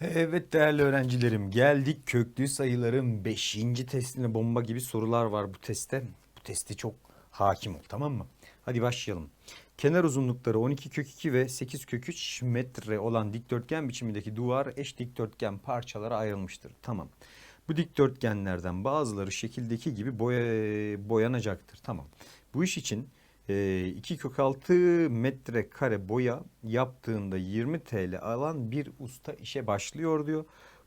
Evet değerli öğrencilerim geldik köklü sayıların 5. testine bomba gibi sorular var bu testte. Bu testi çok hakim ol tamam mı? Hadi başlayalım. Kenar uzunlukları 12 kök 2 ve 8 kök 3 metre olan dikdörtgen biçimindeki duvar eş dikdörtgen parçalara ayrılmıştır. Tamam. Bu dikdörtgenlerden bazıları şekildeki gibi boya, boyanacaktır. Tamam. Bu iş için 2 kök 6 metre kare boya yaptığında 20 TL alan bir usta işe başlıyor diyor.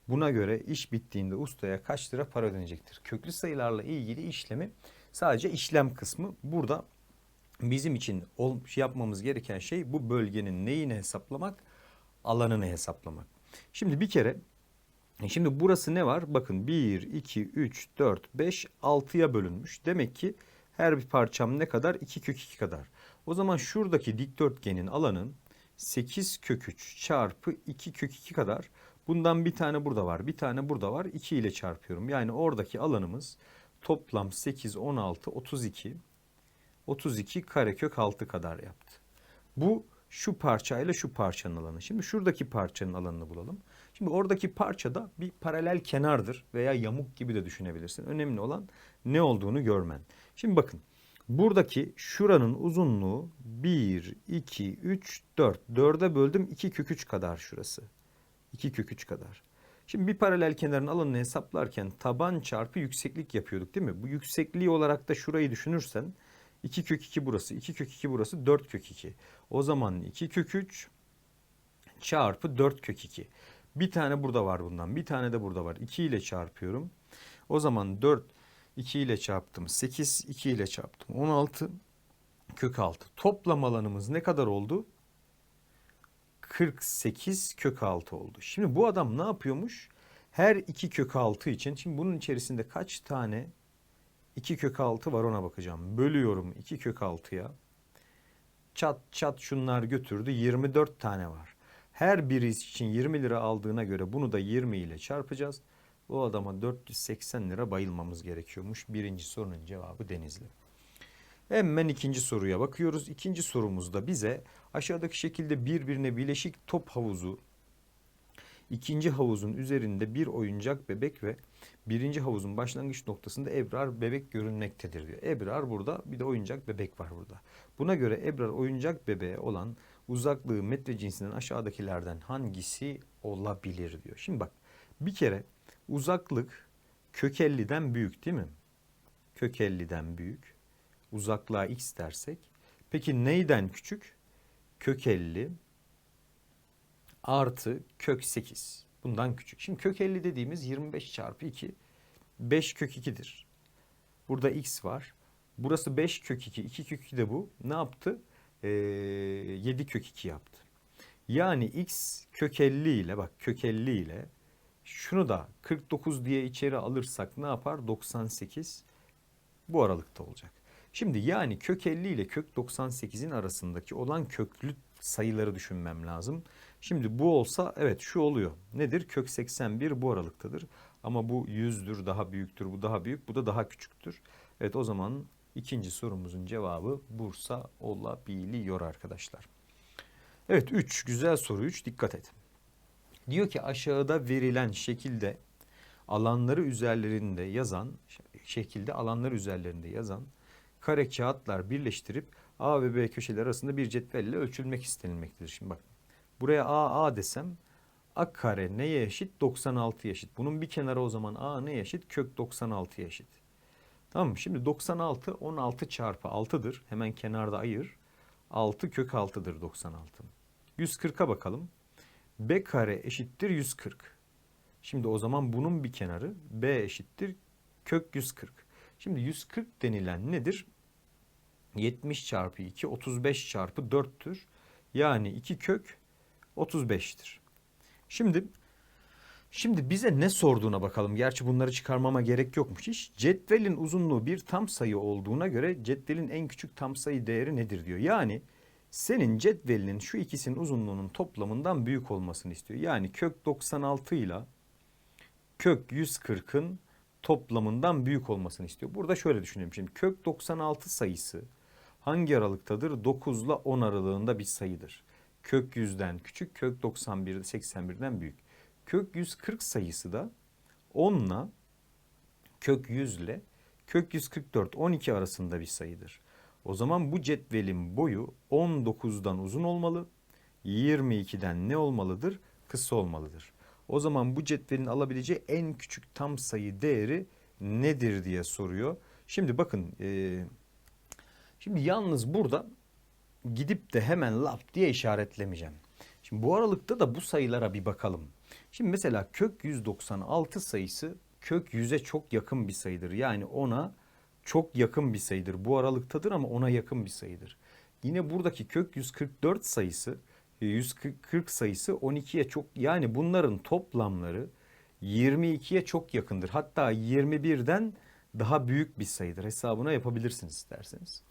Buna göre iş bittiğinde ustaya kaç lira para ödenecektir? Köklü sayılarla ilgili işlemi sadece işlem kısmı. Burada bizim için ol, yapmamız gereken şey bu bölgenin neyini hesaplamak? Alanını hesaplamak. Şimdi bir kere Şimdi burası ne var? Bakın 1, 2, 3, 4, 5, 6'ya bölünmüş. Demek ki her bir parçam ne kadar? 2 kök 2 kadar. O zaman şuradaki dikdörtgenin alanın 8 kök 3 çarpı 2 kök 2 kadar. Bundan bir tane burada var. Bir tane burada var. 2 ile çarpıyorum. Yani oradaki alanımız toplam 8, 16, 32. 32 karekök 6 kadar yaptı. Bu şu parçayla şu parçanın alanı. Şimdi şuradaki parçanın alanını bulalım. Şimdi oradaki parçada bir paralel kenardır veya yamuk gibi de düşünebilirsin. Önemli olan ne olduğunu görmen. Şimdi bakın buradaki şuranın uzunluğu 1, 2, 3, 4. 4'e böldüm 2 kök 3 kadar şurası. 2 kök 3 kadar. Şimdi bir paralel kenarın alanını hesaplarken taban çarpı yükseklik yapıyorduk değil mi? Bu yüksekliği olarak da şurayı düşünürsen 2 kök 2 burası, 2 kök 2 burası, 4 kök 2. O zaman 2 kök 3 çarpı 4 kök 2. Bir tane burada var bundan, bir tane de burada var. 2 ile çarpıyorum. O zaman 4 2 ile çarptım. 8 2 ile çarptım. 16 kök 6. Toplam alanımız ne kadar oldu? 48 kök 6 oldu. Şimdi bu adam ne yapıyormuş? Her iki kök 6 için, şimdi bunun içerisinde kaç tane 2 kök 6 var ona bakacağım. Bölüyorum 2 kök 6'ya. Çat çat şunlar götürdü. 24 tane var. Her biri için 20 lira aldığına göre bunu da 20 ile çarpacağız. Bu adama 480 lira bayılmamız gerekiyormuş. Birinci sorunun cevabı Denizli. Hemen ikinci soruya bakıyoruz. İkinci sorumuzda bize aşağıdaki şekilde birbirine bileşik top havuzu, ikinci havuzun üzerinde bir oyuncak bebek ve birinci havuzun başlangıç noktasında Ebrar bebek görünmektedir diyor. Ebrar burada bir de oyuncak bebek var burada. Buna göre Ebrar oyuncak bebeğe olan uzaklığı metre cinsinden aşağıdakilerden hangisi olabilir diyor. Şimdi bak bir kere uzaklık kök 50'den büyük değil mi? Kök 50'den büyük. Uzaklığa x dersek. Peki neyden küçük? Kök 50 artı kök 8. Bundan küçük. Şimdi kök 50 dediğimiz 25 çarpı 2. 5 kök 2'dir. Burada x var. Burası 5 kök 2. 2 kök 2 de bu. Ne yaptı? Ee, 7 kök 2 yaptı. Yani x kök 50 ile bak kök 50 ile şunu da 49 diye içeri alırsak ne yapar? 98 bu aralıkta olacak. Şimdi yani kök 50 ile kök 98'in arasındaki olan köklü sayıları düşünmem lazım. Şimdi bu olsa evet şu oluyor. Nedir? Kök 81 bu aralıktadır. Ama bu 100'dür, daha büyüktür, bu daha büyük, bu da daha küçüktür. Evet o zaman ikinci sorumuzun cevabı Bursa olabiliyor arkadaşlar. Evet 3 güzel soru 3 dikkat et. Diyor ki aşağıda verilen şekilde alanları üzerlerinde yazan şekilde alanlar üzerlerinde yazan kare kağıtlar birleştirip A ve B köşeler arasında bir cetvelle ölçülmek istenilmektedir. Şimdi bak buraya A A desem A kare neye eşit? 96 eşit. Bunun bir kenarı o zaman A ne eşit? Kök 96 eşit. Tamam mı? Şimdi 96 16 çarpı 6'dır. Hemen kenarda ayır. 6 kök 6'dır 96. 140'a bakalım. B kare eşittir 140. Şimdi o zaman bunun bir kenarı B eşittir kök 140. Şimdi 140 denilen nedir? 70 çarpı 2 35 çarpı 4'tür. Yani 2 kök 35'tir. Şimdi şimdi bize ne sorduğuna bakalım. Gerçi bunları çıkarmama gerek yokmuş hiç. Cetvelin uzunluğu bir tam sayı olduğuna göre cetvelin en küçük tam sayı değeri nedir diyor. Yani senin cetvelinin şu ikisinin uzunluğunun toplamından büyük olmasını istiyor. Yani kök 96 ile kök 140'ın toplamından büyük olmasını istiyor. Burada şöyle düşünelim şimdi. Kök 96 sayısı hangi aralıktadır? 9 ile 10 aralığında bir sayıdır. Kök 100'den küçük, kök 91'de 81'den büyük. kök 140 sayısı da 10 ile kök 100 ile kök 144 12 arasında bir sayıdır. O zaman bu cetvelin boyu 19'dan uzun olmalı. 22'den ne olmalıdır? Kısa olmalıdır. O zaman bu cetvelin alabileceği en küçük tam sayı değeri nedir diye soruyor. Şimdi bakın e, şimdi yalnız burada gidip de hemen lap diye işaretlemeyeceğim. Şimdi bu aralıkta da bu sayılara bir bakalım. Şimdi mesela kök 196 sayısı kök 100'e çok yakın bir sayıdır. Yani ona çok yakın bir sayıdır. Bu aralıktadır ama ona yakın bir sayıdır. Yine buradaki kök 144 sayısı 140 sayısı 12'ye çok yani bunların toplamları 22'ye çok yakındır. Hatta 21'den daha büyük bir sayıdır. Hesabına yapabilirsiniz isterseniz.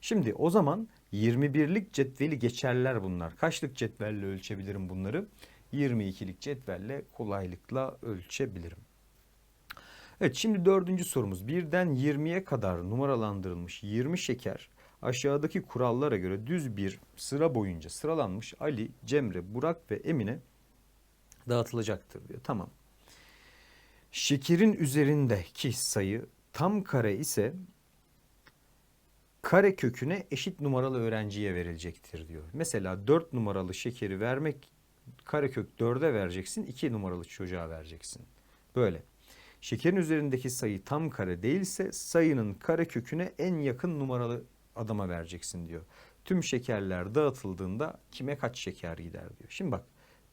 Şimdi o zaman 21'lik cetveli geçerler bunlar. Kaçlık cetvelle ölçebilirim bunları? 22'lik cetvelle kolaylıkla ölçebilirim. Evet şimdi dördüncü sorumuz. Birden 20'ye kadar numaralandırılmış 20 şeker aşağıdaki kurallara göre düz bir sıra boyunca sıralanmış Ali, Cemre, Burak ve Emine dağıtılacaktır diyor. Tamam. Şekerin üzerindeki sayı tam kare ise kare köküne eşit numaralı öğrenciye verilecektir diyor. Mesela 4 numaralı şekeri vermek karekök 4'e vereceksin, 2 numaralı çocuğa vereceksin. Böyle. Şekerin üzerindeki sayı tam kare değilse sayının kare köküne en yakın numaralı adama vereceksin diyor. Tüm şekerler dağıtıldığında kime kaç şeker gider diyor. Şimdi bak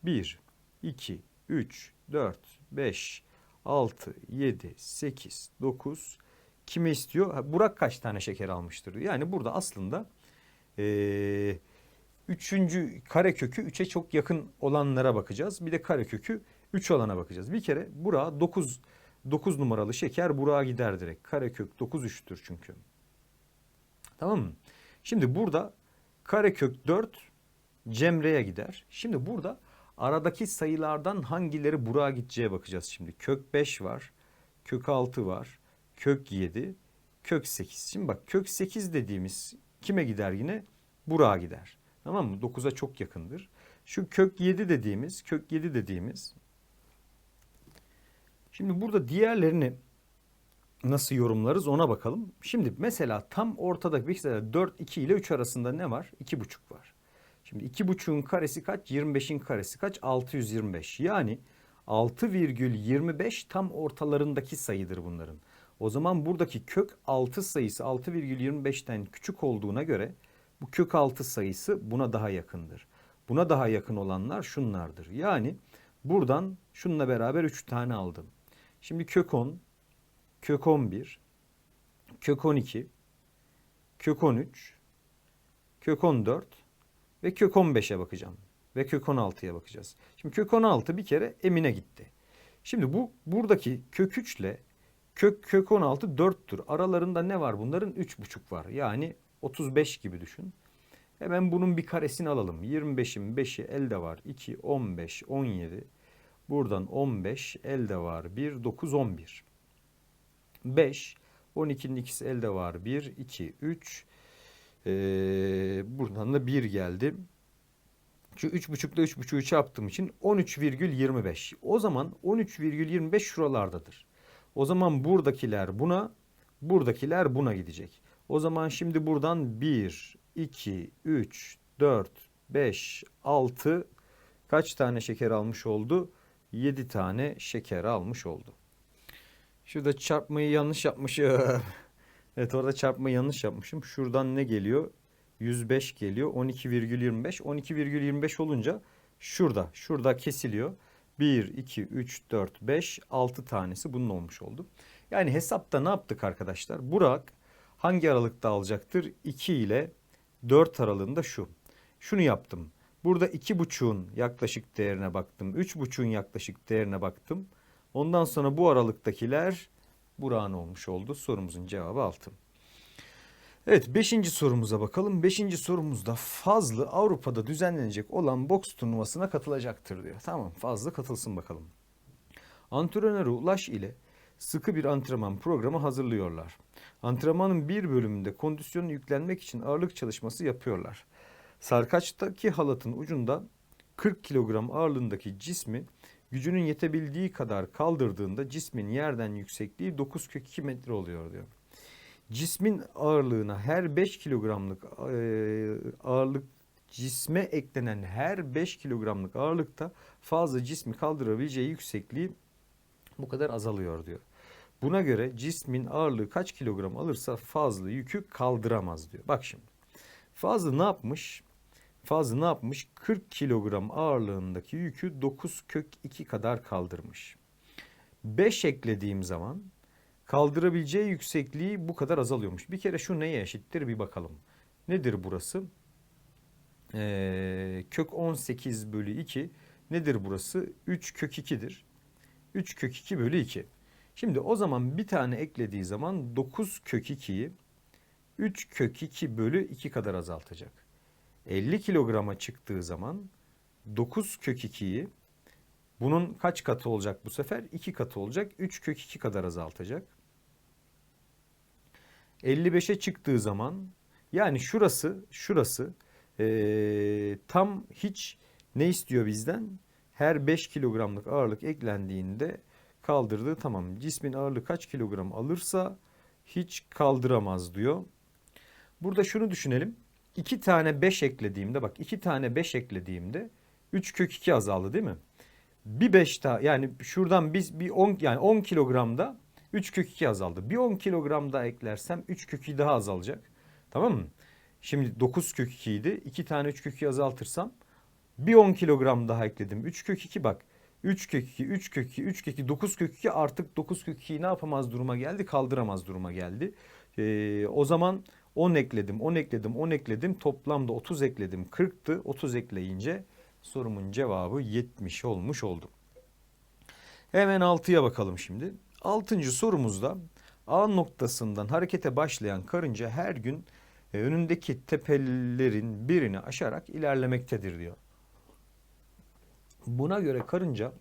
1, 2, 3, 4, 5, 6, 7, 8, 9 kime istiyor? Burak kaç tane şeker almıştır diyor. Yani burada aslında ee, üçüncü kare kökü 3'e çok yakın olanlara bakacağız. Bir de kare kökü 3 olana bakacağız. Bir kere Burak'a 9 9 numaralı şeker Burak'a gider direkt. Karekök 9 3'tür çünkü. Tamam mı? Şimdi burada karekök 4 Cemre'ye gider. Şimdi burada aradaki sayılardan hangileri Burak'a gideceğe bakacağız şimdi. Kök 5 var. Kök 6 var. Kök 7. Kök 8. Şimdi bak kök 8 dediğimiz kime gider yine? Burak'a gider. Tamam mı? 9'a çok yakındır. Şu kök 7 dediğimiz, kök 7 dediğimiz Şimdi burada diğerlerini nasıl yorumlarız ona bakalım. Şimdi mesela tam ortada mesela 4, 2 ile 3 arasında ne var? 2,5 var. Şimdi 2,5'un karesi kaç? 25'in karesi kaç? 625. Yani 6,25 tam ortalarındaki sayıdır bunların. O zaman buradaki kök 6 sayısı 6,25'ten küçük olduğuna göre bu kök 6 sayısı buna daha yakındır. Buna daha yakın olanlar şunlardır. Yani buradan şununla beraber 3 tane aldım. Şimdi kök 10, kök 11, kök 12, kök 13, kök 14 ve kök 15'e bakacağım. Ve kök 16'ya bakacağız. Şimdi kök 16 bir kere emine gitti. Şimdi bu buradaki kök 3 ile kök kök 16 4'tür. Aralarında ne var bunların? 3,5 var. Yani 35 gibi düşün. Hemen bunun bir karesini alalım. 25'in 5'i elde var. 2, 15, 17, Buradan 15 elde var 1, 9, 11. 5, 12'nin ikisi elde var 1, 2, 3. Ee, buradan da 1 geldi. Şu 3,5 ile 3,5'ü çarptığım için 13,25. O zaman 13,25 şuralardadır. O zaman buradakiler buna, buradakiler buna gidecek. O zaman şimdi buradan 1, 2, 3, 4, 5, 6 kaç tane şeker almış oldu? 7 tane şeker almış oldu. Şurada çarpmayı yanlış yapmışım. evet orada çarpmayı yanlış yapmışım. Şuradan ne geliyor? 105 geliyor. 12,25. 12,25 olunca şurada. Şurada kesiliyor. 1, 2, 3, 4, 5, 6 tanesi bunun olmuş oldu. Yani hesapta ne yaptık arkadaşlar? Burak hangi aralıkta alacaktır? 2 ile 4 aralığında şu. Şunu yaptım. Burada iki buçuğun yaklaşık değerine baktım. Üç buçuğun yaklaşık değerine baktım. Ondan sonra bu aralıktakiler Burak'ın olmuş oldu. Sorumuzun cevabı altı. Evet beşinci sorumuza bakalım. Beşinci sorumuzda Fazlı Avrupa'da düzenlenecek olan boks turnuvasına katılacaktır diyor. Tamam Fazlı katılsın bakalım. Antrenörü Ulaş ile sıkı bir antrenman programı hazırlıyorlar. Antrenmanın bir bölümünde kondisyonu yüklenmek için ağırlık çalışması yapıyorlar. Sarkaçtaki halatın ucunda 40 kilogram ağırlığındaki cismi gücünün yetebildiği kadar kaldırdığında cismin yerden yüksekliği 9 kök 2 metre oluyor diyor. Cismin ağırlığına her 5 kilogramlık ağırlık cisme eklenen her 5 kilogramlık ağırlıkta fazla cismi kaldırabileceği yüksekliği bu kadar azalıyor diyor. Buna göre cismin ağırlığı kaç kilogram alırsa fazla yükü kaldıramaz diyor. Bak şimdi. Fazla ne yapmış? Fazla ne yapmış? 40 kilogram ağırlığındaki yükü 9 kök 2 kadar kaldırmış. 5 eklediğim zaman kaldırabileceği yüksekliği bu kadar azalıyormuş. Bir kere şu neye eşittir bir bakalım. Nedir burası? Ee, kök 18 bölü 2 nedir burası? 3 kök 2'dir. 3 kök 2 bölü 2. Şimdi o zaman bir tane eklediği zaman 9 kök 2'yi 3 kök 2 bölü 2 kadar azaltacak. 50 kilograma çıktığı zaman 9 kök 2'yi bunun kaç katı olacak bu sefer? 2 katı olacak. 3 kök 2 kadar azaltacak. 55'e çıktığı zaman yani şurası şurası eee, tam hiç ne istiyor bizden? Her 5 kilogramlık ağırlık eklendiğinde kaldırdığı tamam. Cismin ağırlığı kaç kilogram alırsa hiç kaldıramaz diyor. Burada şunu düşünelim. 2 tane 5 eklediğimde bak 2 tane 5 eklediğimde 3 kök 2 azaldı değil mi? Bir 5 daha yani şuradan biz bir 10 yani 10 kilogramda 3 kök 2 azaldı. Bir 10 kilogram daha eklersem 3 kök 2 daha azalacak. Tamam mı? Şimdi 9 kök 2 idi. 2 tane 3 kök 2 azaltırsam bir 10 kilogram daha ekledim. 3 kök 2 bak. 3 kök 2, 3 kök 2, 3 kök 2, 9 kök 2 artık 9 kök 2'yi ne yapamaz duruma geldi? Kaldıramaz duruma geldi. Ee, o zaman 10 ekledim, 10 ekledim, 10 ekledim. Toplamda 30 ekledim. 40'tı. 30 ekleyince sorumun cevabı 70 olmuş oldu. Hemen 6'ya bakalım şimdi. 6. sorumuzda A noktasından harekete başlayan karınca her gün e, önündeki tepelerin birini aşarak ilerlemektedir diyor. Buna göre karınca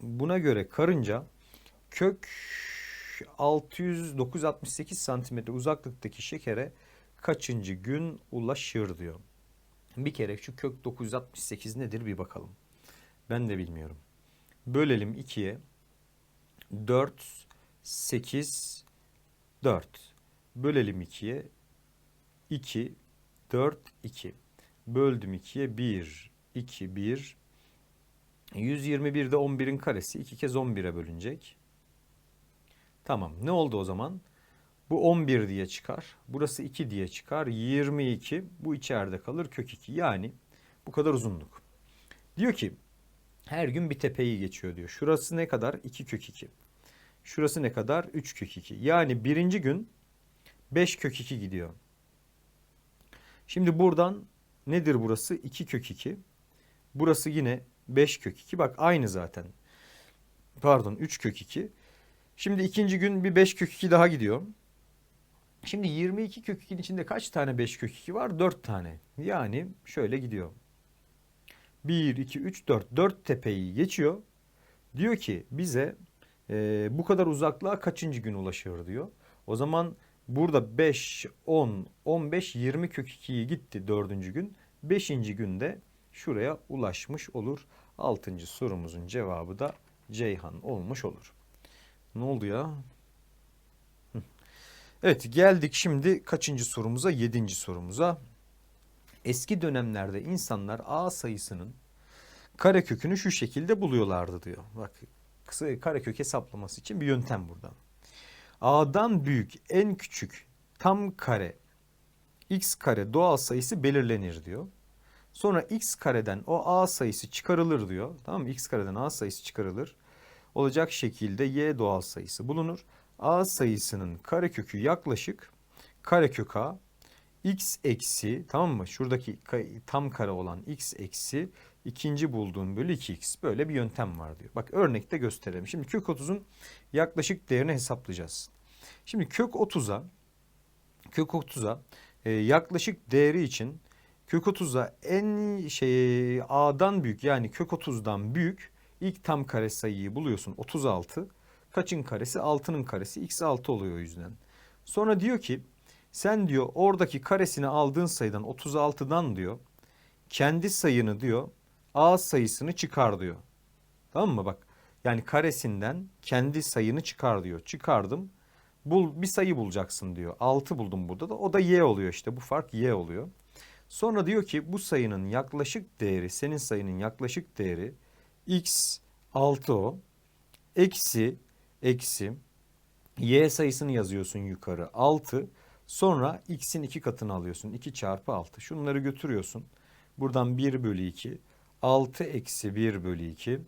buna göre karınca kök 600 968 santimetre uzaklıktaki şekere kaçıncı gün ulaşır diyor. Bir kere şu kök 968 nedir bir bakalım. Ben de bilmiyorum. Bölelim 2'ye. 4 8 4. Bölelim 2'ye. 2 4 2. Böldüm 2'ye 1 2 1 121'de 11'in karesi 2 kez 11'e bölünecek. Tamam. Ne oldu o zaman? Bu 11 diye çıkar. Burası 2 diye çıkar. 22. Bu içeride kalır. Kök 2. Yani bu kadar uzunluk. Diyor ki her gün bir tepeyi geçiyor diyor. Şurası ne kadar? 2 kök 2. Şurası ne kadar? 3 kök 2. Yani birinci gün 5 kök 2 gidiyor. Şimdi buradan nedir burası? 2 kök 2. Burası yine 5 kök 2. Bak aynı zaten. Pardon 3 kök 2. Şimdi ikinci gün bir 5 kök 2 daha gidiyor. Şimdi 22 kök 2'nin içinde kaç tane 5 kök 2 var? 4 tane. Yani şöyle gidiyor. 1, 2, 3, 4. 4 tepeyi geçiyor. Diyor ki bize e, bu kadar uzaklığa kaçıncı gün ulaşıyor diyor. O zaman burada 5, 10, 15, 20 kök 2'yi gitti dördüncü gün. Beşinci günde şuraya ulaşmış olur. Altıncı sorumuzun cevabı da Ceyhan olmuş olur. Ne oldu ya? Evet geldik şimdi kaçıncı sorumuza? Yedinci sorumuza. Eski dönemlerde insanlar A sayısının karekökünü şu şekilde buluyorlardı diyor. Bak kısa karekök hesaplaması için bir yöntem burada. A'dan büyük en küçük tam kare x kare doğal sayısı belirlenir diyor. Sonra x kareden o a sayısı çıkarılır diyor. Tamam mı? x kareden a sayısı çıkarılır. Olacak şekilde y doğal sayısı bulunur. A sayısının karekökü yaklaşık karekök a x eksi tamam mı? Şuradaki tam kare olan x eksi ikinci bulduğum bölü 2x. Böyle bir yöntem var diyor. Bak örnekte gösterelim. Şimdi kök 30'un yaklaşık değerini hesaplayacağız. Şimdi kök 30'a kök 30'a e, yaklaşık değeri için kök 30'a en şey a'dan büyük yani kök 30'dan büyük ilk tam kare sayıyı buluyorsun 36. Kaçın karesi? 6'nın karesi. X 6 oluyor o yüzden. Sonra diyor ki sen diyor oradaki karesini aldığın sayıdan 36'dan diyor kendi sayını diyor A sayısını çıkar diyor. Tamam mı bak? Yani karesinden kendi sayını çıkar diyor. Çıkardım. Bul bir sayı bulacaksın diyor. 6 buldum burada da. O da y oluyor işte. Bu fark y oluyor. Sonra diyor ki bu sayının yaklaşık değeri, senin sayının yaklaşık değeri x 6 o. Eksi eksi y sayısını yazıyorsun yukarı 6. Sonra x'in 2 katını alıyorsun. 2 çarpı 6. Şunları götürüyorsun. Buradan 1 bölü 2. 6 eksi 1 bölü 2.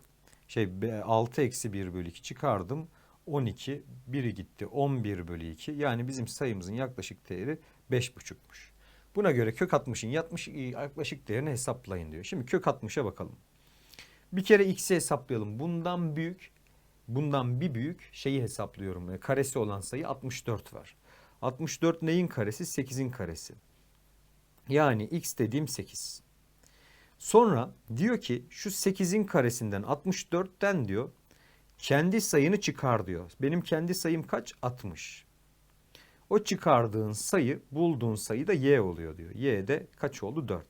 Şey be- 6 eksi 1 bölü 2 çıkardım. 12. Biri gitti. 11 bölü 2. Yani bizim sayımızın yaklaşık değeri 5,5'muş. Buna göre kök 60'ın yatmış, yaklaşık değerini hesaplayın diyor. Şimdi kök 60'a bakalım. Bir kere x'i hesaplayalım. Bundan büyük, bundan bir büyük şeyi hesaplıyorum. E, Karesi olan sayı 64 var. 64 neyin karesi? 8'in karesi. Yani x dediğim 8. Sonra diyor ki şu 8'in karesinden 64'ten diyor kendi sayını çıkar diyor. Benim kendi sayım kaç? 60. O çıkardığın sayı bulduğun sayı da y oluyor diyor. Y de kaç oldu? 4.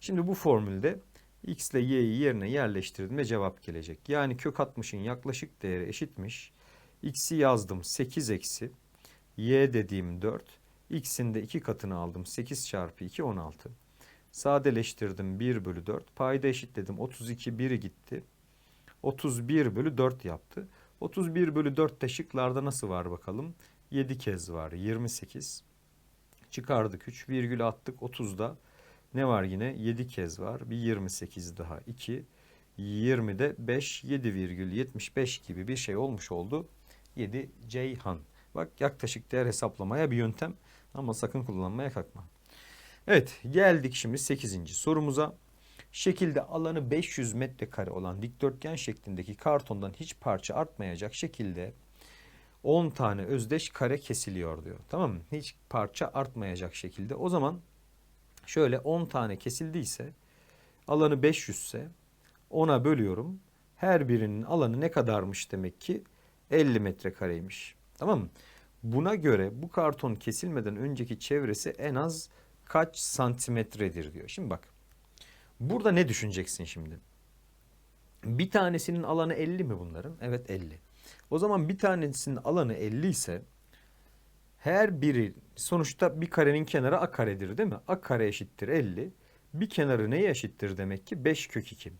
Şimdi bu formülde x ile y'yi yerine yerleştirdiğimde cevap gelecek. Yani kök 60'ın yaklaşık değeri eşitmiş. x'i yazdım 8 eksi. y dediğim 4. x'in de 2 katını aldım. 8 çarpı 2 16. Sadeleştirdim 1 bölü 4. Payda eşitledim. 32 1'i gitti. 31 bölü 4 yaptı. 31 bölü 4 de şıklarda nasıl var bakalım. 7 kez var 28. Çıkardık 3 virgül attık 30'da. Ne var yine? 7 kez var. Bir 28 daha 2. 20'de 5 7,75 gibi bir şey olmuş oldu. 7 Ceyhan. Bak yaklaşık değer hesaplamaya bir yöntem ama sakın kullanmaya kalkma. Evet geldik şimdi 8. sorumuza. Şekilde alanı 500 metrekare olan dikdörtgen şeklindeki kartondan hiç parça artmayacak şekilde 10 tane özdeş kare kesiliyor diyor. Tamam mı? Hiç parça artmayacak şekilde. O zaman şöyle 10 tane kesildiyse alanı 500 ise 10'a bölüyorum. Her birinin alanı ne kadarmış demek ki? 50 metrekareymiş. Tamam mı? Buna göre bu karton kesilmeden önceki çevresi en az kaç santimetredir diyor. Şimdi bak. Burada ne düşüneceksin şimdi? Bir tanesinin alanı 50 mi bunların? Evet 50. O zaman bir tanesinin alanı 50 ise her biri sonuçta bir karenin kenarı a karedir değil mi? A kare eşittir 50. Bir kenarı neye eşittir demek ki? 5 kök 2.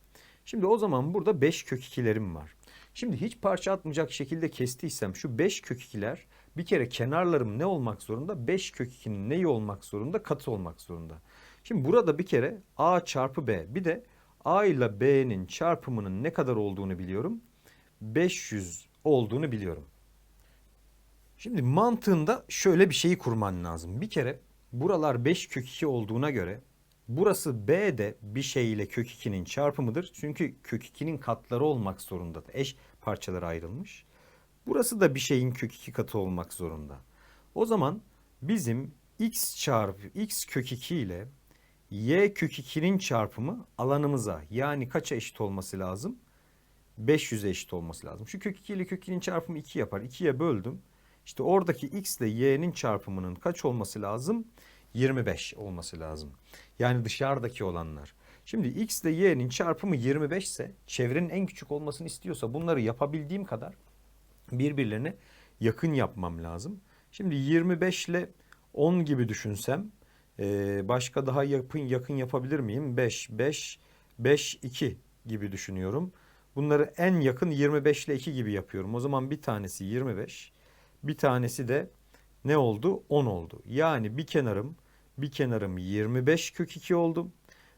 Şimdi o zaman burada 5 kök 2'lerim var. Şimdi hiç parça atmayacak şekilde kestiysem şu 5 kök 2'ler bir kere kenarlarım ne olmak zorunda? 5 kök 2'nin neyi olmak zorunda? Katı olmak zorunda. Şimdi burada bir kere a çarpı b bir de a ile b'nin çarpımının ne kadar olduğunu biliyorum. 500 olduğunu biliyorum. Şimdi mantığında şöyle bir şeyi kurman lazım. Bir kere buralar 5 kök 2 olduğuna göre burası b de bir şey ile kök 2'nin çarpımıdır. Çünkü kök 2'nin katları olmak zorunda. Eş parçalara ayrılmış. Burası da bir şeyin kök 2 katı olmak zorunda. O zaman bizim x çarpı x kök 2 ile y kök 2'nin çarpımı alanımıza yani kaça eşit olması lazım? 500'e eşit olması lazım. Şu kök 2 ile kök 2'nin çarpımı 2 yapar. 2'ye böldüm. İşte oradaki x ile y'nin çarpımının kaç olması lazım? 25 olması lazım. Yani dışarıdaki olanlar. Şimdi x ile y'nin çarpımı 25 ise çevrenin en küçük olmasını istiyorsa bunları yapabildiğim kadar birbirlerine yakın yapmam lazım. Şimdi 25 ile 10 gibi düşünsem ee, başka daha yakın yakın yapabilir miyim? 5, 5, 5, 2 gibi düşünüyorum. Bunları en yakın 25 ile 2 gibi yapıyorum. O zaman bir tanesi 25, bir tanesi de ne oldu? 10 oldu. Yani bir kenarım, bir kenarım 25 kök 2 oldu.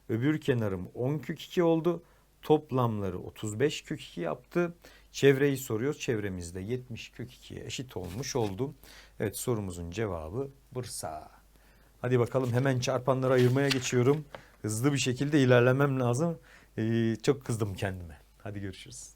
Öbür kenarım 10 kök 2 oldu. Toplamları 35 kök 2 yaptı. Çevreyi soruyoruz. Çevremizde 70 kök 2'ye eşit olmuş oldu. Evet sorumuzun cevabı Bursa. Hadi bakalım hemen çarpanları ayırmaya geçiyorum. Hızlı bir şekilde ilerlemem lazım. Ee, çok kızdım kendime. Hadi görüşürüz.